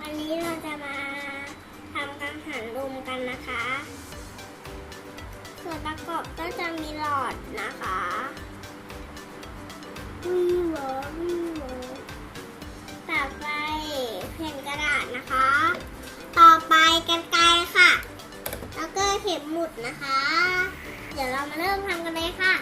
วันนี้เราจะมาทำกังหันลมกันนะคะ ส่วนประกอบก็จะมีหลอดนะคะวีเวิร์วีเวิร์ต่อไปแผ่นกระดาษนะคะ ต่อไปกันไกรค่ะ แล้วก็เข็มหมุดนะคะ เดี๋ยวเรามาเริ่มทำกันเลยค่ะ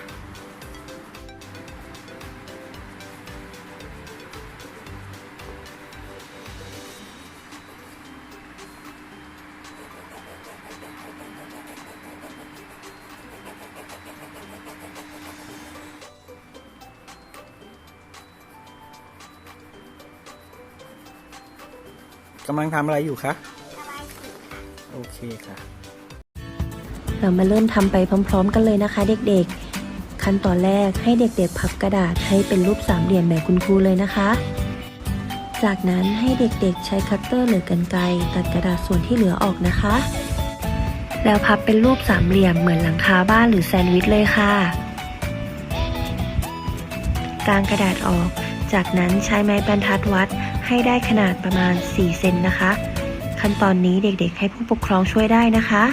กำลังทำอะไรอยู่คะโอเคค่ะ เรามาเริ่มทำไปพร้อม ๆ กันเลยนะคะ เด็กๆ ขั้นตอนแรกให้เด็กๆ พับกระดาษให้เป็นรูปสามเหลี่ยมแบบคุณครูเลยนะคะ จากนั้นให้เด็กๆ ใช้คัตเตอร์หรือกรรไกรตัดกระดาษส่วนที่เหลือออกนะคะ แล้วพับเป็นรูปสามเหลี่ยมเหมือนหลังคาบ้านหรือแซนด์วิชเลยค่ะกางกระดาษออก จากนั้นใช้ไม้บรรทัดวัดให้ได้ขนาดประมาณ 4 เซนนะคะ ขั้นตอนนี้เด็กๆ ให้ผู้ปกครองช่วยได้นะคะ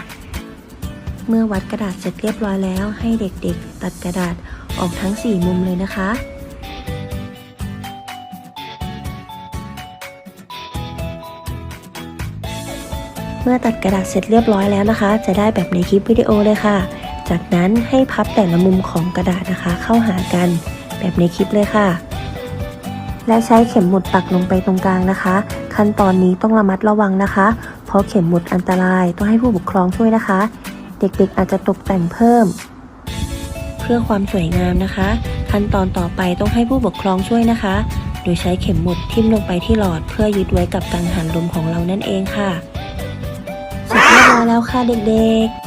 เมื่อวัดกระดาษเสร็จเรียบร้อยแล้ว ให้เด็กๆ ตัดกระดาษออกทั้ง 4 มุมเลยนะคะเมื่อตัดกระดาษเสร็จเรียบร้อยแล้วนะคะ จะได้แบบในคลิปวิดีโอเลยค่ะ จากนั้นให้พับแต่ละมุมของกระดาษนะคะ เข้าหากันแบบในคลิปเลยค่ะ และใช้เข็มหมุดปักลงไปตรงกลางนะคะ ขั้นตอนนี้ต้องระมัดระวังนะคะ เพราะเข็มหมุดอันตรายต้องให้ผู้ปกครองช่วยนะคะ เด็กๆอาจจะตกแต่งเพิ่ม เพื่อความสวยงามนะคะ ขั้นตอนต่อไปต้องให้ผู้ปกครองช่วยนะคะ โดยใช้เข็มหมุดทิ่มลงไปที่หลอด เพื่อยึดไว้กับกังหันลมของเรานั่นเองค่ะเสร็จเรียบร้อยแล้วค่ะเด็กๆ